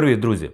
Привіт, друзі!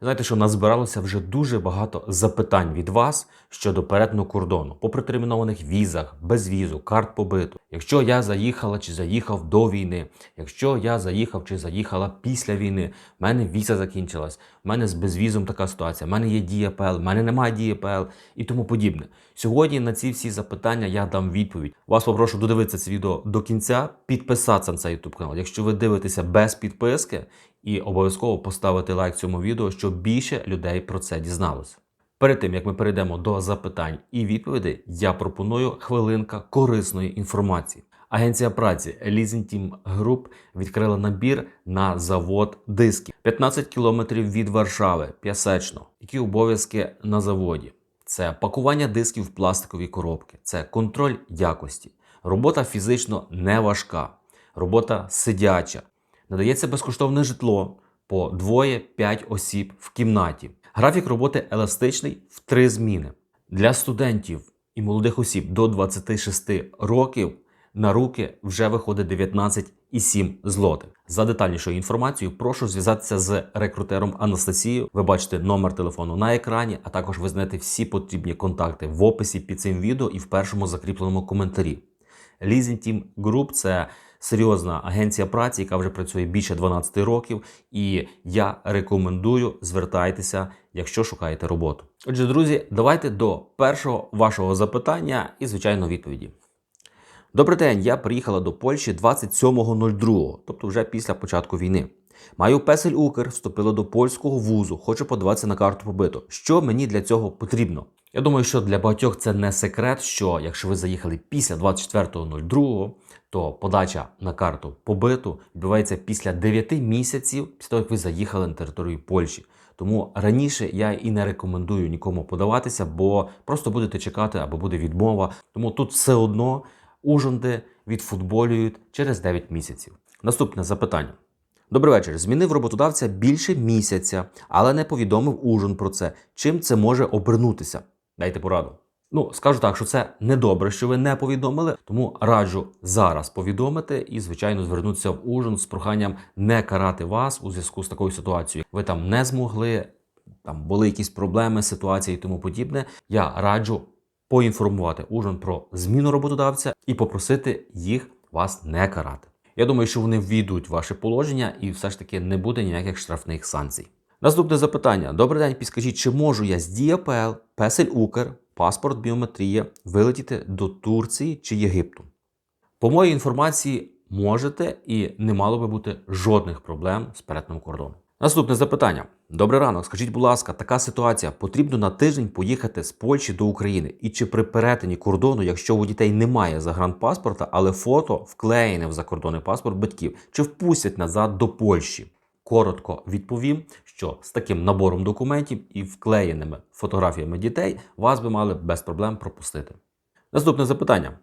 Знаєте, що назбиралося вже дуже багато запитань від вас щодо перетину кордону по притермінованих візах, без візу, карт побиту. Якщо я заїхала чи заїхав до війни, якщо я заїхав чи заїхала після війни, в мене віза закінчилась, в мене з безвізом така ситуація, в мене є дія ПЛ, в мене немає дії ПЛ і тому подібне. Сьогодні на ці всі запитання я дам відповідь. Вас попрошу додивитися це відео до кінця, підписатися на цей YouTube канал. Якщо ви дивитеся без підписки, і обов'язково поставити лайк цьому відео, щоб більше людей про це дізналося. Перед тим як ми перейдемо до запитань і відповідей, я пропоную хвилинка корисної інформації. Агенція праці Leasing Team Group відкрила набір на завод дисків 15 кілометрів від Варшави, П'ясечно. Які обов'язки на заводі? Це пакування дисків в пластикові коробки, це контроль якості. Робота фізично не важка, робота сидяча. Надається безкоштовне житло по двоє-п'ять осіб в кімнаті. Графік роботи еластичний в три зміни. Для студентів і молодих осіб до 26 років на руки вже виходить 19,7 злотих. За детальнішою інформацією прошу зв'язатися з рекрутером Анастасією. Ви бачите номер телефону на екрані, а також ви знаєте всі потрібні контакти в описі під цим відео і в першому закріпленому коментарі. Leasing Team Group – це серйозна агенція праці, яка вже працює більше 12 років. І я рекомендую звертайтеся, якщо шукаєте роботу. Отже, друзі, давайте до першого вашого запитання і, звичайно, відповіді. Добрий день, я приїхала до Польщі 27.02, тобто вже після початку війни. Маю песель Укр, вступила до польського вузу, хочу подаватися на карту побиту. Що мені для цього потрібно? Я думаю, що для багатьох це не секрет, що якщо ви заїхали після 24.02, то подача на карту побиту відбувається після 9 місяців після того, як ви заїхали на територію Польщі. Тому раніше я і не рекомендую нікому подаватися, бо просто будете чекати або буде відмова. Тому тут все одно ужонди відфутболюють через 9 місяців. Наступне запитання. Добрий вечір. Змінив роботодавця більше місяця, але не повідомив ужин про це. Чим це може обернутися? Дайте пораду. Ну, скажу так, що це недобре, що ви не повідомили, тому раджу зараз повідомити і, звичайно, звернутися в ужин з проханням не карати вас у зв'язку з такою ситуацією. Ви там не змогли, там були якісь проблеми, ситуації і тому подібне. Я раджу поінформувати ужин про зміну роботодавця і попросити їх вас не карати. Я думаю, що вони ввійдуть ваше положення і все ж таки не буде ніяких штрафних санкцій. Наступне запитання. Добрий день, підскажіть, чи можу я з ДІАПЛ, Песель Укр, паспорт біометрія вилетіти до Турції чи Єгипту? По моїй інформації, можете і не мало би бути жодних проблем з перетином кордону. Наступне запитання. Добрий ранок. Скажіть, будь ласка, така ситуація. Потрібно на тиждень поїхати з Польщі до України. І чи при перетині кордону, якщо у дітей немає загранпаспорта, але фото вклеєне в закордонний паспорт батьків, чи впустять назад до Польщі? Коротко відповім, що з таким набором документів і вклеєними фотографіями дітей вас би мали без проблем пропустити. Наступне запитання.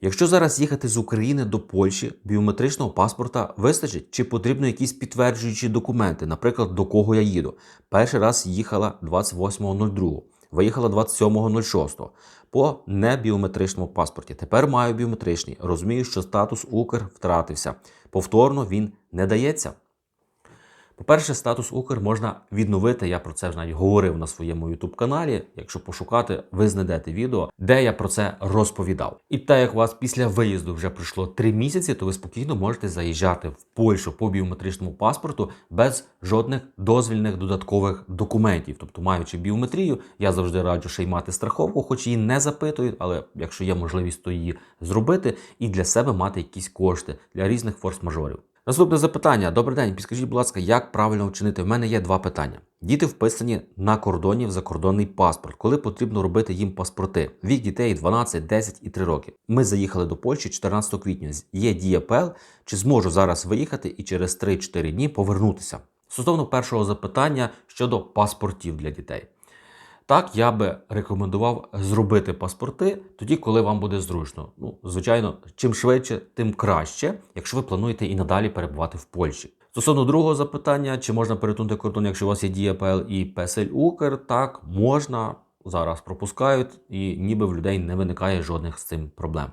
Якщо зараз їхати з України до Польщі, біометричного паспорта вистачить, чи потрібно якісь підтверджуючі документи, наприклад, до кого я їду? Перший раз їхала 28.02, виїхала 27.06 по небіометричному паспорті. Тепер маю біометричний. Розумію, що статус Укр втратився. Повторно він не дається. По-перше, статус Укр можна відновити. Я про це вже навіть говорив на своєму youtube каналі. Якщо пошукати, ви знайдете відео, де я про це розповідав. І так як у вас після виїзду вже пройшло три місяці, то ви спокійно можете заїжджати в Польщу по біометричному паспорту без жодних дозвільних додаткових документів. Тобто, маючи біометрію, я завжди раджу ще й мати страховку, хоч її не запитують, але якщо є можливість, то її зробити і для себе мати якісь кошти для різних форс-мажорів. Наступне запитання. Добрий день. Підскажіть, будь ласка, як правильно вчинити? В мене є два питання. Діти вписані на кордоні в закордонний паспорт, коли потрібно робити їм паспорти. Вік дітей 12, 10 і 3 роки. Ми заїхали до Польщі 14 квітня. Є дія ПЛ, чи зможу зараз виїхати і через 3-4 дні повернутися? Стосовно першого запитання щодо паспортів для дітей. Так, я би рекомендував зробити паспорти тоді, коли вам буде зручно. Ну, звичайно, чим швидше, тим краще, якщо ви плануєте і надалі перебувати в Польщі. Стосовно другого запитання, чи можна перетнути кордон, якщо у вас є Дія ПЛ і Песель Укр, так можна зараз пропускають, і ніби в людей не виникає жодних з цим проблем.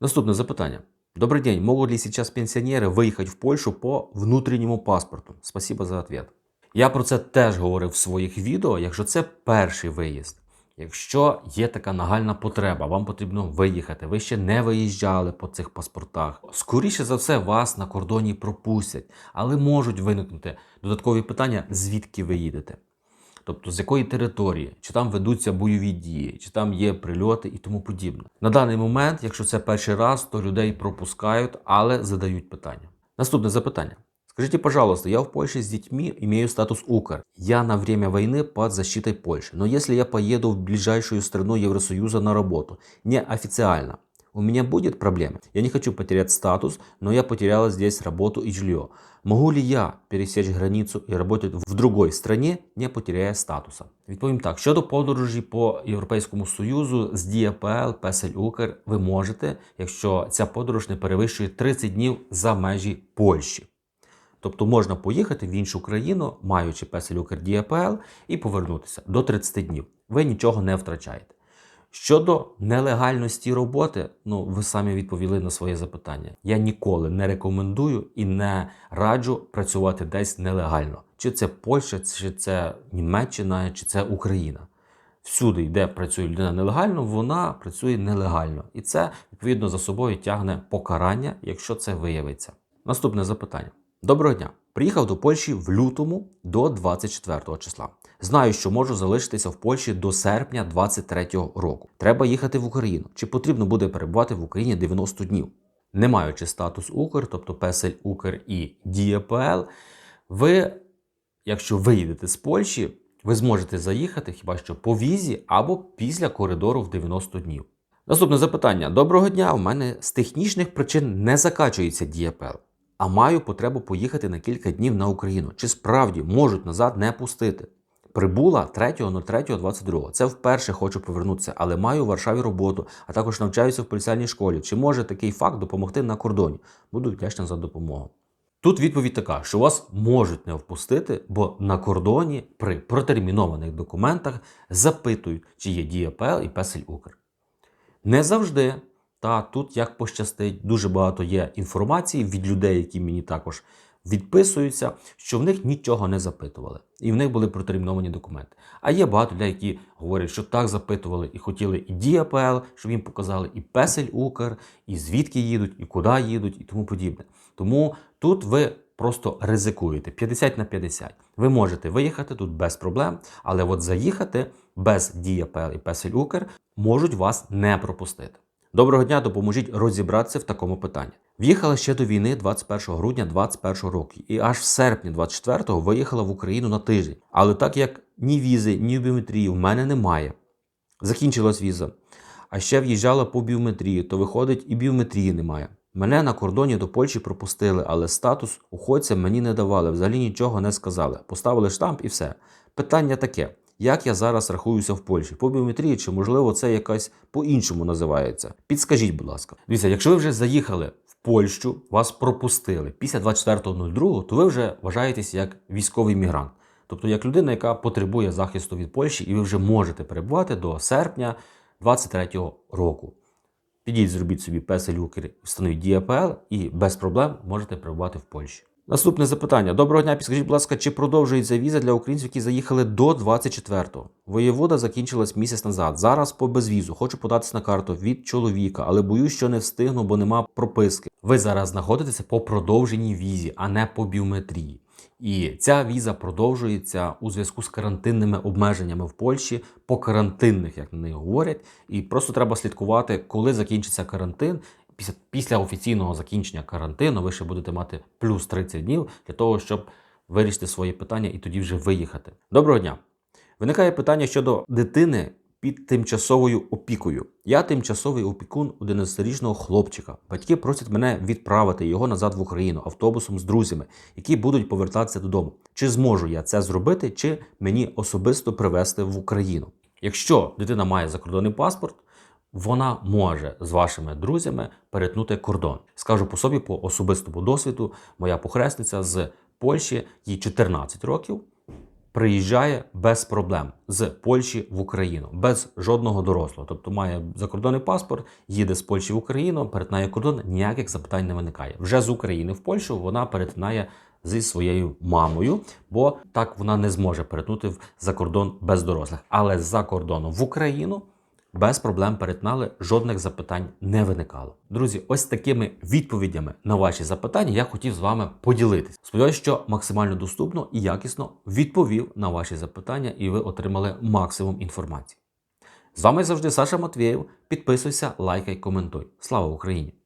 Наступне запитання. Добрый день. Могут ли сейчас пенсионеры выехать в Польшу по внутреннему паспорту? Спасибо за ответ. Я про це теж говорив в своїх відео. Якщо це перший виїзд, якщо є така нагальна потреба, вам потрібно виїхати, ви ще не виїжджали по цих паспортах. Скоріше за все, вас на кордоні пропустять, але можуть виникнути додаткові питання, звідки ви їдете. Тобто з якої території, чи там ведуться бойові дії, чи там є прильоти і тому подібне. На даний момент, якщо це перший раз, то людей пропускають, але задають питання. Наступне запитання. Скажите, пожалуйста, я в Польше с детьми имею статус УКР. Я на время войны под защитой Польши. Но если я поеду в ближайшую страну Евросоюза на работу, неофициально, у меня будет проблема? Я не хочу потерять статус, но я потеряла здесь работу и жилье. Могу ли я пересечь границу и работать в другой стране, не потеряя статуса? Відповім так: щодо подорожі по Європейському Союзу з ДІАПЛ, Песель Укр, ви можете, якщо ця подорож не перевищує 30 днів за межі Польщі. Тобто можна поїхати в іншу країну, маючи песель Укр ДІАПЛ, і повернутися до 30 днів. Ви нічого не втрачаєте. Щодо нелегальності роботи, ну ви самі відповіли на своє запитання. Я ніколи не рекомендую і не раджу працювати десь нелегально. Чи це Польща, чи це Німеччина, чи це Україна. Всюди, де працює людина нелегально, вона працює нелегально. І це відповідно за собою тягне покарання, якщо це виявиться. Наступне запитання. Доброго дня. Приїхав до Польщі в лютому до 24 числа. Знаю, що можу залишитися в Польщі до серпня 23 року. Треба їхати в Україну. Чи потрібно буде перебувати в Україні 90 днів? Не маючи статус Укр, тобто Песель Укр і ДІАПЛ, ви, якщо виїдете з Польщі, ви зможете заїхати хіба що по візі або після коридору в 90 днів. Наступне запитання. Доброго дня. У мене з технічних причин не закачується ДІАПЛ а маю потребу поїхати на кілька днів на Україну. Чи справді можуть назад не пустити? Прибула 3.03.22. Це вперше хочу повернутися, але маю у Варшаві роботу, а також навчаюся в поліціальній школі. Чи може такий факт допомогти на кордоні? Буду вдячна за допомогу. Тут відповідь така, що вас можуть не впустити, бо на кордоні при протермінованих документах запитують, чи є ДІАПЛ і Песель Укр. Не завжди. Та тут як пощастить, дуже багато є інформації від людей, які мені також відписуються, що в них нічого не запитували, і в них були протерміновані документи. А є багато людей, які говорять, що так запитували і хотіли і ДІАПЛ, щоб їм показали, і Песель Укр, і звідки їдуть, і куди їдуть, і тому подібне. Тому тут ви. Просто ризикуєте 50 на 50. Ви можете виїхати тут без проблем, але от заїхати без ДІАПЛ і Песель Укр можуть вас не пропустити. Доброго дня, допоможіть розібратися в такому питанні. В'їхала ще до війни 21 грудня 2021 року, і аж в серпні 24-го виїхала в Україну на тиждень. Але так як ні візи, ні біометрії в мене немає. Закінчилась віза. А ще в'їжджала по біометрії, то виходить і біометрії немає. Мене на кордоні до Польщі пропустили, але статус уходця мені не давали, взагалі нічого не сказали. Поставили штамп і все. Питання таке: як я зараз рахуюся в Польщі? По біометрії, чи можливо це якась по-іншому називається? Підскажіть, будь ласка. Дивіться, якщо ви вже заїхали в Польщу, вас пропустили після 24.02, то ви вже вважаєтесь як військовий мігрант. Тобто як людина, яка потребує захисту від Польщі, і ви вже можете перебувати до серпня 2023 року. Підіть, зробіть собі песель Укр, встановіть ДІАПЛ і без проблем можете перебувати в Польщі. Наступне запитання. Доброго дня, підскажіть, будь ласка, чи продовжується віза для українців, які заїхали до 24-го? Воєвода закінчилась місяць назад. Зараз по безвізу. Хочу податися на карту від чоловіка, але боюсь, що не встигну, бо нема прописки. Ви зараз знаходитеся по продовженій візі, а не по біометрії. І ця віза продовжується у зв'язку з карантинними обмеженнями в Польщі, по карантинних, як на них говорять. І просто треба слідкувати, коли закінчиться карантин. Після, після офіційного закінчення карантину ви ще будете мати плюс 30 днів для того, щоб вирішити свої питання і тоді вже виїхати. Доброго дня! Виникає питання щодо дитини під тимчасовою опікою. Я тимчасовий опікун 11-річного хлопчика. Батьки просять мене відправити його назад в Україну автобусом з друзями, які будуть повертатися додому. Чи зможу я це зробити, чи мені особисто привезти в Україну? Якщо дитина має закордонний паспорт, вона може з вашими друзями перетнути кордон. Скажу по собі, по особистому досвіду, моя похресниця з Польщі, їй 14 років, приїжджає без проблем з Польщі в Україну, без жодного дорослого. Тобто має закордонний паспорт, їде з Польщі в Україну, перетинає кордон, ніяких запитань не виникає. Вже з України в Польщу вона перетинає зі своєю мамою, бо так вона не зможе перетнути за кордон без дорослих. Але з-за кордону в Україну без проблем перетнали, жодних запитань не виникало. Друзі, ось такими відповідями на ваші запитання я хотів з вами поділитися. Сподіваюсь, що максимально доступно і якісно відповів на ваші запитання, і ви отримали максимум інформації. З вами завжди Саша Матвєєв. Підписуйся, лайкай, коментуй. Слава Україні!